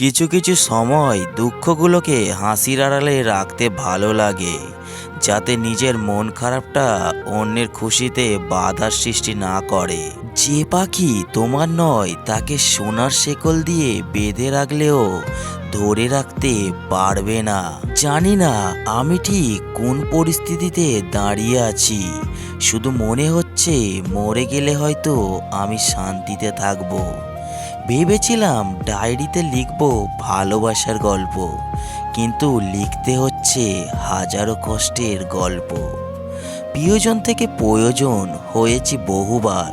কিছু কিছু সময় দুঃখগুলোকে হাসির আড়ালে রাখতে ভালো লাগে, যাতে নিজের মন খারাপটা অন্যের খুশিতে বাধার সৃষ্টি না করে। যে পাখি তোমার নয়, তাকে সোনার শেকল দিয়ে বেঁধে রাখলেও ধরে রাখতে পারবে না। জানি না আমি ঠিক কোন পরিস্থিতিতে দাঁড়িয়ে আছি, শুধু মনে হচ্ছে মরে গেলে হয়তো আমি শান্তিতে থাকব। ভেবেছিলাম ডায়েরিতে লিখব ভালোবাসার গল্প, কিন্তু লিখতে হচ্ছে হাজারো কষ্টের গল্প। প্রিয়জন থেকে প্রয়োজন হয়েছি বহুবার,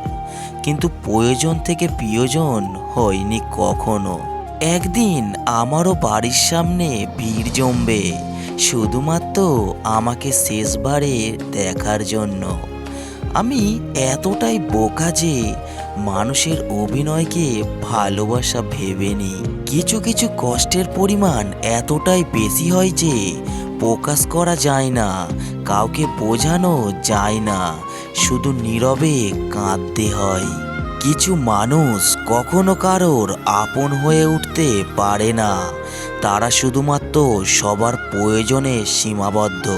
কিন্তু প্রয়োজন থেকে প্রিয়জন হয়নি কখনো। একদিন আমারও বাড়ির সামনে ভিড় জমবে, শুধুমাত্র আমাকে শেষবারে দেখার জন্য। আমি এতটাই বোকা যে মানুষের অভিনয়কে ভালোবাসা ভেবে নিই। কিছু কিছু কষ্টের পরিমাণ এতটাই বেশি হয় যে প্রকাশ করা যায় না, কাউকে বোঝানো যায় না, শুধু নীরবে কাঁদতে হয়। কিছু মানুষ কখনো কারোর আপন হয়ে উঠতে পারে না, তারা শুধুমাত্র সবার প্রয়োজনে সীমাবদ্ধ।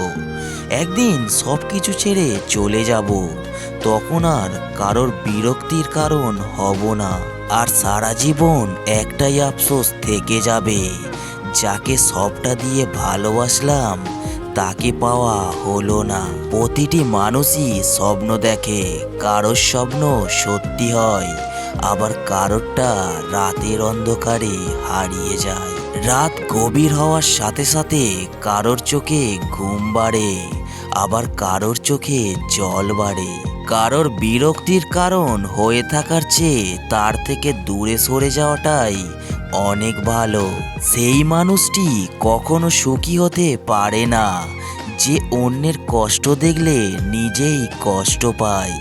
একদিন সব কিছু ছেড়ে চলে যাব তখন আর কারোর বিরক্তির কারণ হব না। আর সারা জীবন একটাই আফসোস থেকে যাবে, যাকে সবটা দিয়ে ভালোবাসলাম, তাকে পাওয়া হলো না। প্রতিটি মানুষই স্বপ্ন দেখে, কারোর স্বপ্ন সত্যি হয়, আবার কারোরটা রাতের অন্ধকারে হারিয়ে যায়। রাত গভীর হওয়ার সাথে সাথে কারোর চোখে ঘুম বাড়ে, আবার কারোর চোখে জল বাড়ে। কারোর বিরক্তির কারণ হয়ে থাকার চেয়ে তার থেকে দূরে সরে যাওয়াটাই অনেক ভালো। সেই মানুষটি কখনো সুখী হতে পারে না, যে অন্যের কষ্ট দেখলে নিজেই কষ্ট পায়।